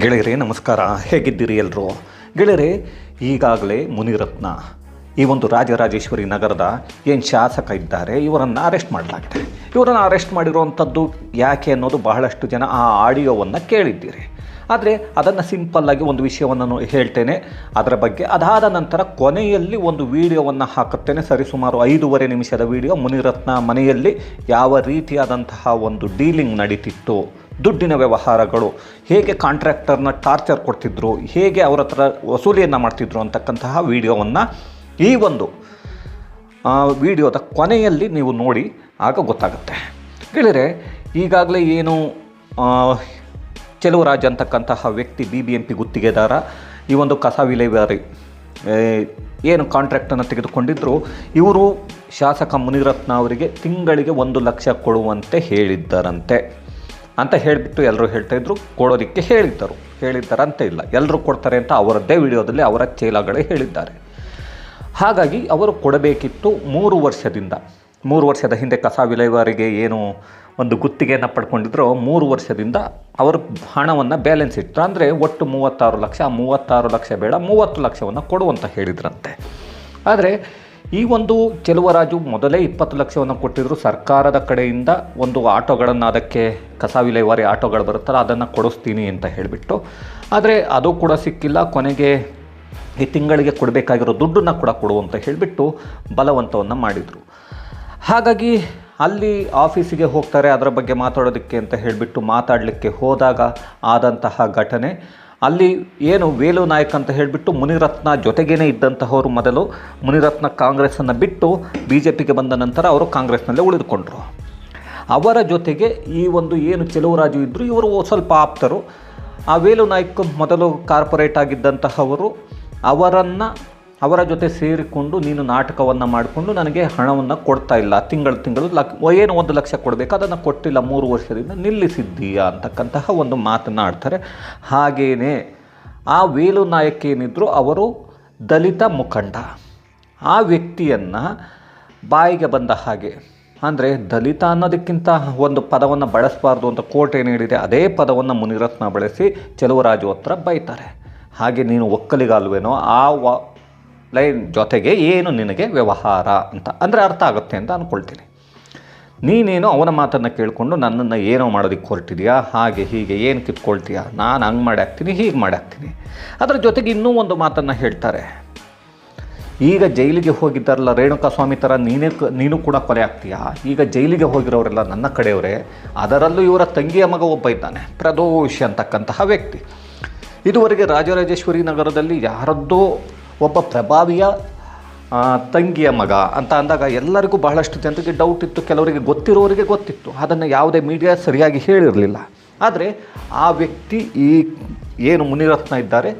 ಗೆಳೆಯರೇ, ನಮಸ್ಕಾರ. ಹೇಗಿದ್ದೀರಿ ಎಲ್ಲರೂ ಗೆಳೆಯರೆ, ಈಗಾಗಲೇ ಮುನಿರತ್ನ, ಈ ಒಂದು ರಾಜರಾಜೇಶ್ವರಿ ನಗರದ ಏನು ಶಾಸಕ ಇದ್ದಾರೆ, ಇವರನ್ನು ಅರೆಸ್ಟ್ ಮಾಡಲಾಗಿದೆ. ಇವರನ್ನು ಅರೆಸ್ಟ್ ಮಾಡಿರುವಂಥದ್ದು ಯಾಕೆ ಅನ್ನೋದು ಬಹಳಷ್ಟು ಜನ ಆ ಆಡಿಯೋವನ್ನು ಕೇಳಿದ್ದೀರಿ. ಆದರೆ ಅದನ್ನು ಸಿಂಪಲ್ಲಾಗಿ ಒಂದು ವಿಷಯವನ್ನು ಹೇಳ್ತೇನೆ. ಅದರ ಬಗ್ಗೆ ಅದಾದ ನಂತರ ಕೊನೆಯಲ್ಲಿ ಒಂದು ವಿಡಿಯೋವನ್ನು ಹಾಕುತ್ತೇನೆ. ಸರಿಸುಮಾರು ಐದೂವರೆ ನಿಮಿಷದ ವಿಡಿಯೋ ಮುನಿರತ್ನ ಮನೆಯಲ್ಲಿ ಯಾವ ರೀತಿಯಾದಂತಹ ಒಂದು ಡೀಲಿಂಗ್ ನಡೀತಿತ್ತು. ದುಡ್ಡಿನ ವ್ಯವಹಾರಗಳು, ಹೇಗೆ ಕಾಂಟ್ರಾಕ್ಟರ್ನ ಟಾರ್ಚರ್ ಕೊಡ್ತಿದ್ರು, ಹೇಗೆ ಅವರ ಹತ್ರ ವಸೂಲಿಯನ್ನು ಮಾಡ್ತಿದ್ರು ಅಂತಕ್ಕಂತಹ ವಿಡಿಯೋವನ್ನು ಈ ಒಂದು ವಿಡಿಯೋದ ಕೊನೆಯಲ್ಲಿ ನೀವು ನೋಡಿ ಆಗ ಗೊತ್ತಾಗುತ್ತೆ. ಗೆಳೆಯರೆ ಈಗಾಗಲೇ ಏನು ಚೆಲುವರಾಜ್ ಅಂತಕ್ಕಂತಹ ವ್ಯಕ್ತಿ ಬಿ ಬಿ ಎಂ ಪಿ ಗುತ್ತಿಗೆದಾರ, ಈ ಒಂದು ಕಸ ವಿಲೇವಾರಿ ಏನು ಕಾಂಟ್ರಾಕ್ಟನ್ನು ತೆಗೆದುಕೊಂಡಿದ್ದರು ಇವರು ಶಾಸಕ ಮುನಿರತ್ನ ಅವರಿಗೆ ತಿಂಗಳಿಗೆ ಒಂದು ಲಕ್ಷ ಕೊಡುವಂತೆ ಹೇಳಿದ್ದರಂತೆ. ಅಂತ ಹೇಳಿಬಿಟ್ಟು ಎಲ್ಲರೂ ಹೇಳ್ತಾಯಿದ್ರು ಕೊಡೋದಕ್ಕೆ ಹೇಳಿದ್ದರು. ಹೇಳಿದ್ದಾರಂತೆ ಇಲ್ಲ. ಎಲ್ಲರೂ ಕೊಡ್ತಾರೆ ಅಂತ ಅವರದ್ದೇ ವಿಡಿಯೋದಲ್ಲಿ ಅವರ ಚೇಲಾಗಳೇ ಹೇಳಿದ್ದಾರೆ. ಹಾಗಾಗಿ ಅವರು ಕೊಡಬೇಕಿತ್ತು ಮೂರು ವರ್ಷದಿಂದ. ಮೂರು ವರ್ಷದ ಹಿಂದೆ ಕಸ ವಿಲೇವಾರಿಗೆ ಏನು ಒಂದು ಗುತ್ತಿಗೆಯನ್ನು ಪಡ್ಕೊಂಡಿದ್ರು ಮೂರು ವರ್ಷದಿಂದ ಅವರು ಹಣವನ್ನು ಬ್ಯಾಲೆನ್ಸ್ ಇಟ್ಟರು ಅಂದರೆ ಒಟ್ಟು ಮೂವತ್ತಾರು ಲಕ್ಷ ಮೂವತ್ತಾರು ಲಕ್ಷ ಬೇಡ, ಮೂವತ್ತು ಲಕ್ಷವನ್ನು ಕೊಡುವಂತ ಹೇಳಿದ್ರಂತೆ. ಆದರೆ ಈ ಒಂದು ಚೆಲುವರಾಜು ಮೊದಲೇ ಇಪ್ಪತ್ತು ಲಕ್ಷವನ್ನು ಕೊಟ್ಟಿದ್ದರು ಸರ್ಕಾರದ ಕಡೆಯಿಂದ ಒಂದು ಆಟೋಗಳನ್ನು ಅದಕ್ಕೆ ಕಸ ವಿಲೇವಾರಿ ಆಟೋಗಳು ಬರುತ್ತಲ್ಲ, ಅದನ್ನು ಕೊಡಿಸ್ತೀನಿ ಅಂತ ಹೇಳಿಬಿಟ್ಟು. ಆದರೆ ಅದು ಕೂಡ ಸಿಕ್ಕಿಲ್ಲ. ಕೊನೆಗೆ ಈ ತಿಂಗಳಿಗೆ ಕೊಡಬೇಕಾಗಿರೋ ದುಡ್ಡನ್ನು ಕೂಡ ಕೊಡು ಅಂತ ಹೇಳಿಬಿಟ್ಟು ಬಲವಂತವನ್ನು ಮಾಡಿದರು. ಹಾಗಾಗಿ ಅಲ್ಲಿ ಆಫೀಸಿಗೆ ಹೋಗ್ತಾರೆ. ಅದರ ಬಗ್ಗೆ ಮಾತಾಡೋದಕ್ಕೆ ಅಂತ ಹೇಳಿಬಿಟ್ಟು ಮಾತಾಡಲಿಕ್ಕೆ ಹೋದಾಗ ಆದಂತಹ ಘಟನೆ. ಅಲ್ಲಿ ಏನು ವೇಲು ನಾಯಕ್ ಅಂತ ಹೇಳಿಬಿಟ್ಟು ಮುನಿರತ್ನ ಜೊತೆಗೇನೆ ಇದ್ದಂತಹವರು ಮೊದಲು ಮುನಿರತ್ನ ಕಾಂಗ್ರೆಸ್ಸನ್ನು ಬಿಟ್ಟು ಬಿ ಜೆ ಪಿಗೆ ಬಂದ ನಂತರ ಅವರು ಕಾಂಗ್ರೆಸ್ನಲ್ಲೇ ಉಳಿದುಕೊಂಡರು. ಅವರ ಜೊತೆಗೆ ಈ ಒಂದು ಏನು ಚೆಲುವರಾಜು ಇದ್ದರು ಇವರು ಸ್ವಲ್ಪ ಆಪ್ತರು. ಆ ವೇಲು ನಾಯ್ಕ ಮೊದಲು ಕಾರ್ಪೊರೇಟ್ ಆಗಿದ್ದಂತಹವರು ಅವರನ್ನು ಅವರ ಜೊತೆ ಸೇರಿಕೊಂಡು ನೀನು ನಾಟಕವನ್ನು ಮಾಡಿಕೊಂಡು ನನಗೆ ಹಣವನ್ನು ಕೊಡ್ತಾ ಇಲ್ಲ, ತಿಂಗಳು ತಿಂಗಳು ಲಕ್, ಏನು ಒಂದು ಲಕ್ಷ ಕೊಡಬೇಕು, ಅದನ್ನು ಕೊಟ್ಟಿಲ್ಲ, ಮೂರು ವರ್ಷದಿಂದ ನಿಲ್ಲಿಸಿದ್ದೀಯಾ ಅಂತಕ್ಕಂತಹ ಒಂದು ಮಾತನಾಡ್ತಾರೆ. ಹಾಗೇನೆ ಆ ವೇಲು ನಾಯಕ ಏನಿದ್ರು ಅವರು ದಲಿತ ಮುಖಂಡ. ಆ ವ್ಯಕ್ತಿಯನ್ನು ಬಾಯಿಗೆ ಬಂದ ಹಾಗೆ, ಅಂದರೆ ದಲಿತ ಅನ್ನೋದಕ್ಕಿಂತ ಒಂದು ಪದವನ್ನು ಬಳಸಬಾರ್ದು ಅಂತ ಕೋರ್ಟ್ ಏನು ಹೇಳಿದೆ, ಅದೇ ಪದವನ್ನು ಮುನಿರತ್ನ ಬಳಸಿ ಚೆಲುವರಾಜು ಹತ್ರ ಬೈತಾರೆ. ಹಾಗೆ ನೀನು ಒಕ್ಕಲಿಗಲ್ವೇನೋ, ಆ ವ ಲೈನ್ ಜೊತೆಗೆ ಏನು ನಿನಗೆ ವ್ಯವಹಾರ ಅಂತ. ಅಂದರೆ ಅರ್ಥ ಆಗುತ್ತೆ ಅಂತ ಅಂದ್ಕೊಳ್ತೀನಿ ನೀನೇನು ಅವನ ಮಾತನ್ನು ಕೇಳಿಕೊಂಡು ನನ್ನನ್ನು ಏನೋ ಮಾಡೋದಕ್ಕೆ ಹೊರಟಿದೆಯಾ? ಹಾಗೆ ಹೀಗೆ ಏನು ಕಿತ್ಕೊಳ್ತೀಯಾ? ನಾನು ಹಂಗೆ ಮಾಡಿ ಹಾಕ್ತೀನಿ, ಹೀಗೆ ಮಾಡಿ ಹಾಕ್ತೀನಿ. ಅದರ ಜೊತೆಗೆ ಇನ್ನೂ ಒಂದು ಮಾತನ್ನು ಹೇಳ್ತಾರೆ. ಈಗ ಜೈಲಿಗೆ ಹೋಗಿದ್ದಾರಲ್ಲ ರೇಣುಕಾ ಸ್ವಾಮಿ ಥರ ನೀನೇ ಕ- ನೀನು ಕೂಡ ಕೊಲೆ ಆಗ್ತೀಯಾ? ಈಗ ಜೈಲಿಗೆ ಹೋಗಿರೋರೆಲ್ಲ ನನ್ನ ಕಡೆಯವರೇ, ಅದರಲ್ಲೂ ಇವರ ತಂಗಿಯ ಮಗ ಒಬ್ಬ ಇದ್ದಾನೆ, ಪ್ರದೋಷ್ ಅಂತಕ್ಕಂತಹ ವ್ಯಕ್ತಿ. ಇದುವರೆಗೆ ರಾಜರಾಜೇಶ್ವರಿ ನಗರದಲ್ಲಿ ಯಾರದ್ದೋ ಒಬ್ಬ ಪ್ರಭಾವಿಯ ತಂಗಿಯ ಮಗ ಅಂತ ಅಂದಾಗ ಎಲ್ಲರಿಗೂ ಬಹಳಷ್ಟು ಜನರಿಗೆ ಡೌಟ್ ಇತ್ತು, ಕೆಲವರಿಗೆ ಗೊತ್ತಿರೋರಿಗೆ ಗೊತ್ತಿತ್ತು. ಅದನ್ನು ಯಾವುದೇ ಮೀಡಿಯಾ ಸರಿಯಾಗಿ ಹೇಳಿರಲಿಲ್ಲ. ಆದರೆ ಆ ವ್ಯಕ್ತಿ ಈ ಏನು ಮುನಿರತ್ನ ಇದ್ದಾರೆ,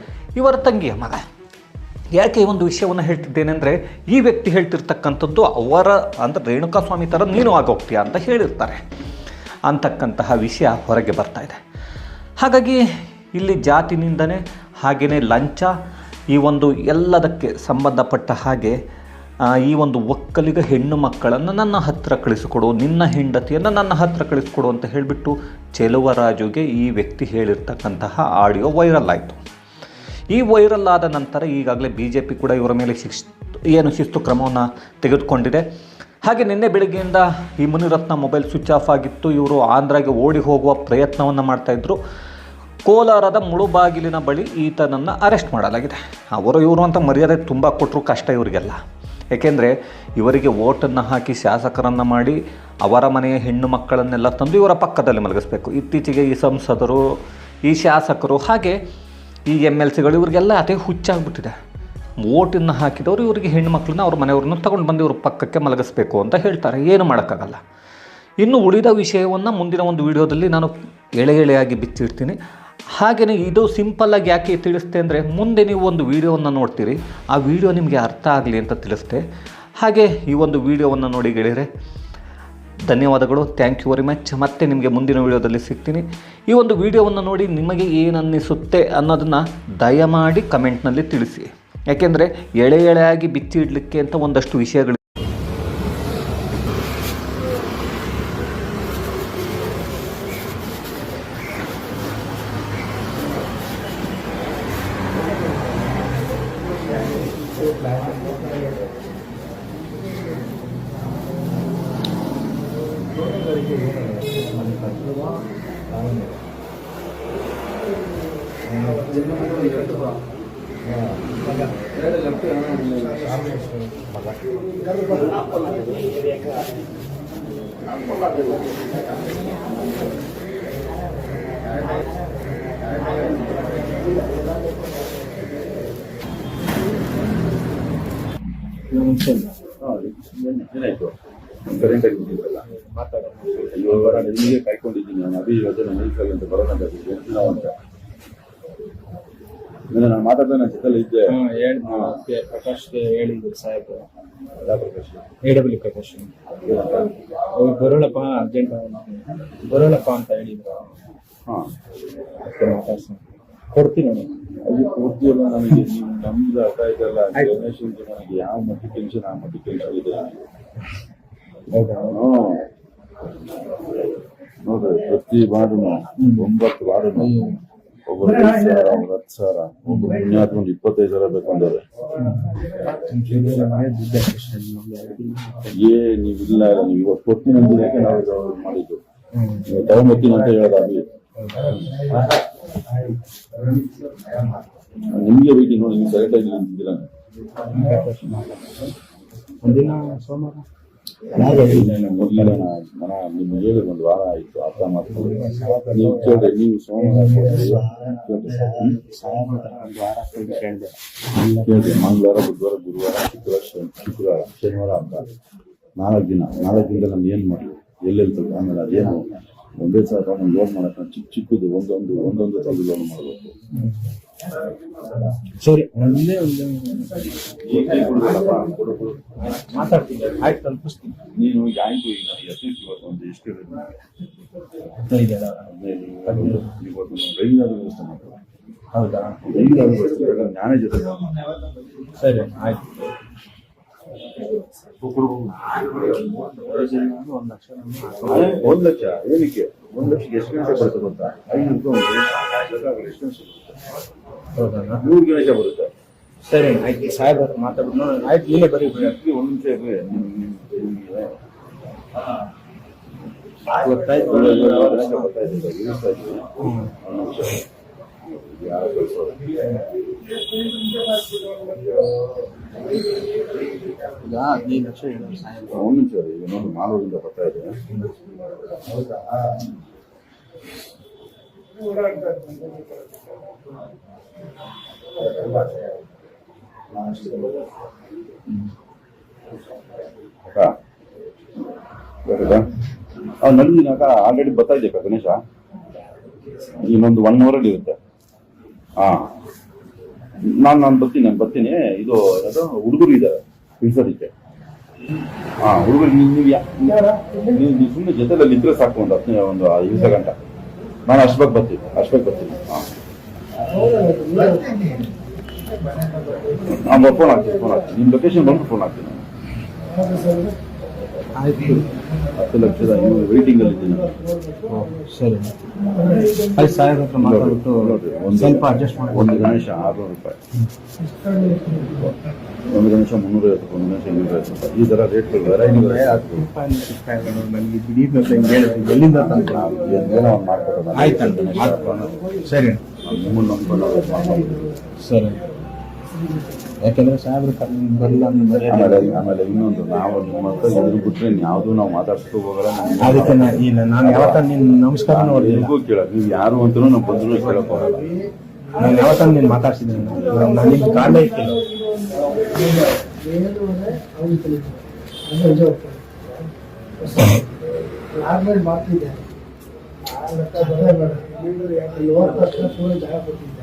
ಇವರ ತಂಗಿಯ ಮಗ. ಯಾಕೆ ಈ ಒಂದು ವಿಷಯವನ್ನು ಹೇಳ್ತಿದ್ದೇನೆಂದರೆ ಈ ವ್ಯಕ್ತಿ ಹೇಳ್ತಿರ್ತಕ್ಕಂಥದ್ದು ಅವರ, ಅಂದರೆ ರೇಣುಕಾ ಸ್ವಾಮಿ ಥರ ನೀನು ಆಗೋಗ್ತೀಯ ಅಂತ ಹೇಳಿರ್ತಾರೆ. ಅಂತಕ್ಕಂತಹ ವಿಷಯ ಹೊರಗೆ ಬರ್ತಾ ಇದೆ. ಹಾಗಾಗಿ ಇಲ್ಲಿ ಜಾತಿನಿಂದನೇ ಹಾಗೆಯೇ ಲಂಚ ಈ ಒಂದು ಎಲ್ಲದಕ್ಕೆ ಸಂಬಂಧಪಟ್ಟ ಹಾಗೆ ಈ ಒಂದು ಒಕ್ಕಲಿಗ ಹೆಣ್ಣು ಮಕ್ಕಳನ್ನು ನನ್ನ ಹತ್ತಿರ ಕಳಿಸಿಕೊಡು, ನಿನ್ನ ಹೆಂಡತಿಯನ್ನು ನನ್ನ ಹತ್ತಿರ ಕಳಿಸಿಕೊಡು ಅಂತ ಹೇಳಿಬಿಟ್ಟು ಚೆಲುವರಾಜುಗೆ ಈ ವ್ಯಕ್ತಿ ಹೇಳಿರ್ತಕ್ಕಂತಹ ಆಡಿಯೋ ವೈರಲ್ ಆಯಿತು. ಈ ವೈರಲ್ ಆದ ನಂತರ ಈಗಾಗಲೇ ಬಿ ಜೆ ಪಿ ಕೂಡ ಇವರ ಮೇಲೆ ಶಿಸ್ತು, ಏನು ಶಿಸ್ತು ಕ್ರಮವನ್ನು ತೆಗೆದುಕೊಂಡಿದೆ. ಹಾಗೆ ನಿನ್ನೆ ಬೆಳಗ್ಗೆಯಿಂದ ಈ ಮುನಿರತ್ನ ಮೊಬೈಲ್ ಸ್ವಿಚ್ ಆಫ್ ಆಗಿತ್ತು. ಇವರು ಆಂಧ್ರಾಗೆ ಓಡಿ ಹೋಗುವ ಪ್ರಯತ್ನವನ್ನು ಮಾಡ್ತಾಯಿದ್ರು ಕೋಲಾರದ ಮುಳುಬಾಗಿಲಿನ ಬಳಿ ಈತನನ್ನು ಅರೆಸ್ಟ್ ಮಾಡಲಾಗಿದೆ. ಅವರು ಇವರು ಅಂತ ಮರ್ಯಾದೆ ತುಂಬ ಕೊಟ್ಟರು ಕಷ್ಟ ಇವರಿಗೆಲ್ಲ. ಏಕೆಂದರೆ ಇವರಿಗೆ ಓಟನ್ನು ಹಾಕಿ ಶಾಸಕರನ್ನು ಮಾಡಿ ಅವರ ಮನೆಯ ಹೆಣ್ಣು ಮಕ್ಕಳನ್ನೆಲ್ಲ ತಂದು ಇವರ ಪಕ್ಕದಲ್ಲಿ ಮಲಗಿಸ್ಬೇಕು. ಇತ್ತೀಚೆಗೆ ಈ ಸಂಸದರು, ಈ ಶಾಸಕರು ಹಾಗೆ ಈ ಎಂ ಎಲ್ ಸಿಗಳು ಇವರಿಗೆಲ್ಲ ಅದೇ ಹುಚ್ಚಾಗ್ಬಿಟ್ಟಿದೆ. ಓಟನ್ನು ಹಾಕಿದವರು ಇವರಿಗೆ ಹೆಣ್ಣು ಮಕ್ಕಳನ್ನ ಅವ್ರ ಮನೆಯವ್ರನ್ನ ತಗೊಂಡು ಬಂದು ಇವ್ರ ಪಕ್ಕಕ್ಕೆ ಮಲಗಿಸ್ಬೇಕು ಅಂತ ಹೇಳ್ತಾರೆ. ಏನು ಮಾಡೋಕ್ಕಾಗಲ್ಲ. ಇನ್ನು ಉಳಿದ ವಿಷಯವನ್ನು ಮುಂದಿನ ಒಂದು ವಿಡಿಯೋದಲ್ಲಿ ನಾನು ಎಳೆ ಎಳೆಯಾಗಿ ಬಿಚ್ಚಿಡ್ತೀನಿ. ಹಾಗೆಯೇ ಇದು ಸಿಂಪಲ್ಲಾಗಿ ಯಾಕೆ ತಿಳಿಸ್ತೆ ಅಂದರೆ ಮುಂದೆ ನೀವು ಒಂದು ವಿಡಿಯೋವನ್ನು ನೋಡ್ತೀರಿ. ಆ ವಿಡಿಯೋ ನಿಮಗೆ ಅರ್ಥ ಆಗಲಿ ಅಂತ ತಿಳಿಸ್ತೆ ಹಾಗೆ ಈ ಒಂದು ವಿಡಿಯೋವನ್ನು ನೋಡಿ ಗೆಳೆಯರೆ, ಧನ್ಯವಾದಗಳು. ಥ್ಯಾಂಕ್ ಯು ವೆರಿ ಮಚ್ ಮತ್ತೆ ನಿಮಗೆ ಮುಂದಿನ ವಿಡಿಯೋದಲ್ಲಿ ಸಿಗ್ತೀನಿ. ಈ ಒಂದು ವಿಡಿಯೋವನ್ನು ನೋಡಿ ನಿಮಗೆ ಏನನ್ನಿಸುತ್ತೆ ಅನ್ನೋದನ್ನು ದಯಮಾಡಿ ಕಮೆಂಟ್ನಲ್ಲಿ ತಿಳಿಸಿ. ಯಾಕೆಂದರೆ ಎಳೆ ಎಳೆಯಾಗಿ ಬಿಚ್ಚಿ ಇಡಲಿಕ್ಕೆ ಅಂತ ಒಂದಷ್ಟು ವಿಷಯಗಳು ಏನಾಯ್ತು ಕರೆಂಟ್ ಆಗಿ ಬಿಟ್ಟಿದ್ದಲ್ಲ ಅಯ್ಯೋ ನಾನು ನಿಮಗೆ ಕಾಯ್ಕೊಂಡಿದ್ದೀನಿ ನಾನು ಅಭಿ ಯೋಜನೆ ನಿಲ್ಸಲ್ಲ ಅಂತ ಬರೋಣ ನಾವು ಅಂತ ನಿನ್ನೆ ನಾನು ಮಾತಾಡ್ದೆ ನನ್ನ ಜೊತೆಲಿ ಇದ್ದೆ. ಹೇಳಿದ್ರು ಪ್ರಕಾಶ್ಗೆ ಹೇಳಿದ್ರು ಸಾಹೇಬ್ರು? A W Prakash. ಅವ್ರು ಬರೋಳಪ್ಪ ಅರ್ಜೆಂಟ್ ಬರೋಳಪ್ಪ ಅಂತ ಹೇಳಿದ್ರು. ಹಾಂ. ಮಾತಾಡ್ಸ ಕೊಡ್ತೀನಿ ನಾನು. ಅದು ಪೂರ್ತಿಯಲ್ಲ ನನಗೆ? ನೀವು ನಮ್ದು ಅರ್ಥ ಇದಲ್ಲ ಅಂತ ನನಗೆ ಯಾವ ಮಟ್ಟಿಗೆ ಟೆನ್ಷನ್ ಆ ಮಟ್ಟಿಗೆ ಟೆನ್ಷನ್ ಇದೆ? ಹೌದಾ. ನೋಡ್ರಿ ಪ್ರತಿ ವಾರ್ಡುನು ಒಂಬತ್ತು ವಾರ್ಡುನು ಒಬ್ಬರು ಐದು ಸಾವಿರ ಒಬ್ರು ಹತ್ತು ಸಾವಿರ. ಒಬ್ರು ಪುಣ್ಯಾತ್ಮ ಒಂದು ಇಪ್ಪತ್ತೈದು ಸಾವಿರ ಬೇಕು ಅಂದವ್ರೆ ಏ ನೀವಿಲ್ಲ ನೀವು ಇವತ್ತು ಕೊಡ್ತೀನಿ ನಾವು ಇದು ಮಾಡಿದ್ದು. ನೀವು ತಗೊಂಬತ್ತೀನಿ ಅಂತ ಹೇಳೋದು ಅಲ್ಲಿ ನಿಮ್ಗೆ ಬೇಕು ನೋಡಿ ನೀವು ಕರೆಕ್ಟ್ ಆಗಿ ನಿಂತಿದ್ದೀರ ಒಂದಿನ ಸೋಮವಾರ. ನಿಮ್ಮ ಹೇಳಿ ಒಂದು ವಾರ ಆಯ್ತು, ಅರ್ಥ ಮಾಡ್ಕೊಳ್ಳಿ. ನೀವು ಕೇಳಿ ನೀವು ಸೋಮವಾರ ಮಂಗಳವಾರ, ಬುಧವಾರ, ಗುರುವಾರ, ಶುಕ್ರವಾರ ಶುಕ್ರವಾರ, ಶನಿವಾರ ಅಂತ. ನಾಲ್ಕು ದಿನ, ನಾಲ್ಕು ದಿನದಲ್ಲಿ ನಾನು ಏನು ಮಾಡಲಿ? ಎಲ್ಲೆಲ್ಲಿ ಆಮೇಲೆ ಅದೇನು ಒಂದೇ ಸಲ ತಗೊಂಡು ಲೋನ್ ಮಾಡಕ್ಕೆ ಚಿಕ್ಕ ಚಿಕ್ಕದು ಒಂದೊಂದು ಒಂದೊಂದು ಸಲ ಲೋನ್ ಮಾಡಬೇಕು. ಸರಿ ಒಂದೇ ಒಂದು ಮಾತಾಡ್ತೀನಿ ಆಯ್ತು ತಲುಪಿಸ್ತೀನಿ ನೀನು ಯಾಕೆ ಈಗ ಅಟ್ಲೀಸ್ಟ್ ಇವತ್ತು ಒಂದು ಎಷ್ಟು ಇವತ್ತು ರೈಲಿನಾದ್ರೂ ವ್ಯವಸ್ಥೆ ಮಾಡ್ತೀನಿ ಹೌದಾ? ರೈಲಿನಾದ್ರೂ ವ್ಯವಸ್ಥೆ ನಾನೇ ಜೊತೆ ಸರಿ ಆಯ್ತು. ಒಂದು ಲಕ್ಷ ಒಂದು ಲಕ್ಷ ಏನಕ್ಕೆ ಒಂದು ಲಕ್ಷಕ್ಕೆ ಎಷ್ಟು ಗಂಟೆ ಬರುತ್ತೆ? ಗೊತ್ತಾ ಐನೂರು ರೂಪಾಯಿ ಎಷ್ಟು ಗಂಟೆ ಹೌದಾ ನೂರು ಗಣೇಶ ಬರುತ್ತೆ? ಸರಿ ಆಯ್ತು ಸಾಹೇಬ್ ಮಾತಾಡ್ಬಿಟ್ಟು ನೋಡಿ ಆಯ್ತು ನೀನೇ ಬರೀ ಬಿಡಿ ಅದಕ್ಕೆ ಒಂದು ನಿಮಿಷ ಇರ್ರಿ ನಿಮ್- ನಿಮ್- ನಿಮ್ಗೆ ಗೊತ್ತಾಯ್ತು ಈಗ ಸಾಹೇಬ್ ಒಂದು ನಿಮಿಷ ಈಗ ಇನ್ನೊಂದು ಮಾಲೂರಿಂದ ಬರ್ತಾ ಇದೆ ಅವ್ನು ಆಲ್ರೆಡಿ ಬರ್ತಾ ಗಣೇಶ? ಇನ್ನೊಂದು ಒನ್ ಅವರಲ್ಲಿ ಇರುತ್ತೆ. ಹಾ ನಾನು ನಾನು ಬರ್ತೀನಿ ನಾನು ಬರ್ತೀನಿ. ಇದು, ಅದು ಹುಡುಗರು ಇದ್ದಾರೆ ಇಳಿಸೋದಕ್ಕೆ ಹಾ ಹುಡುಗರು, ನೀವು ನೀವು ನೀವು ನೀವು ಸುಮ್ಮನೆ ಜೊತೆಲಿ ಇದ್ರೆ ಸಾಕು ಒಂದು ಹತ್ತು, ಒಂದು ಐದು ಗಂಟ. ನಾನು ಅಷ್ಟಬೇಕು ಬರ್ತೀನಿ ಅಷ್ಟಬೇಕು ಬರ್ತೀನಿ. ಹಾ ಹಾಂ ಫೋನ್ ಹಾಕ್ತೀನಿ ಫೋನ್ ಹಾಕ್ತೀನಿ. ನಿಮ್ಮ ಲೊಕೇಶನ್ ಬಂದು ಫೋನ್ ಹಾಕ್ತೀನಿ. ಆಯ್ತು. ಹತ್ತು ಲಕ್ಷದ ಇನ್ನು ವೇಟಿಂಗ್ ಅಲ್ಲಿ ಇದ್ದೀನಿ ಓ, ಸರಿ. ಅಲ್ಲಿ ಸಾವಿರ ಹತ್ರ ಮಾತಾಡ್ಬಿಟ್ಟು ಒಂದು- ಸ್ವಲ್ಪ ಅಡ್ಜಸ್ಟ್ ಮಾಡಿ ಒಂದು ಗಣೇಶ ಆರುನೂರು ರೂಪಾಯಿ. ಒಂದು ಗಣೇಶ ಮುನ್ನೂರ ಐವತ್ತು ಒಂದು ಗಣೇಶ ಇನ್ನೂರ ಐವತ್ತು ರೂಪಾಯಿ. ಈ ಥರ ರೇಟ್ಗಳು ವೆರೈಟಿ ನನಗೆ ದಿಢೀರ್ನ ಹಿಂಗೆ ಹೇಳಿದ್ರು ಎಲ್ಲಿಂದ ತಂದ್ರು ಏನೋ ಒಂದು ಮಾಡ್ಕೊಡೋಣ ಸರಿ ನಿಮ್ಮನ್ನು ಸರಿ. ಯಾಕೆಂದ್ರೆ ಸಾಹೇಬ್ರು ಕರ್ಕೊಂಡು ಬರಲ್ಲ ಅಂದ್ರೆ ಆಮೇಲೆ ಆಮೇಲೆ ಇನ್ನೊಂದು ನಾವು ನಿಮ್ಮ ಹತ್ರ ಎದುರು ಬಿಟ್ರೆ ಯಾವುದು ನಾವು ಮಾತಾಡ್ಸ್ಕೊ ಹೋಗಲ್ಲ ನಮ್ಗೆ ಅದಕ್ಕೆ ನಾನು ಯಾವತ್ತ ನಿನ್ನ ನಮಸ್ಕಾರ ನೋಡಿ ಎಲ್ರಿಗೂ ಕೇಳ ನೀವು ಯಾರು ಅಂತಲೂ ನಮ್ಮ ಬಂದ್ರು ಕೇಳಕ್ ಹೋಗಲ್ಲ. ನಾನು ಯಾವತ್ತ ನೀನು ಮಾತಾಡ್ಸಿದ್ದೀನಿ. ನಾನು ನಿನ್ನ ಇಟ್ಟಿಲ್ಲ. ಆದ್ಮೇಲೆ ಆ ಲೆಕ್ಕ ಜಾಗ ಕೊಟ್ಟಿದ್ದೆ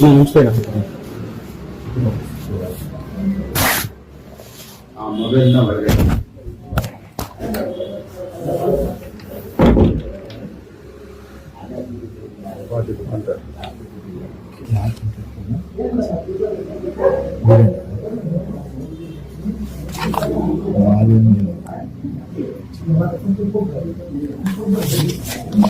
Um, espera. aku. 本当にこれ。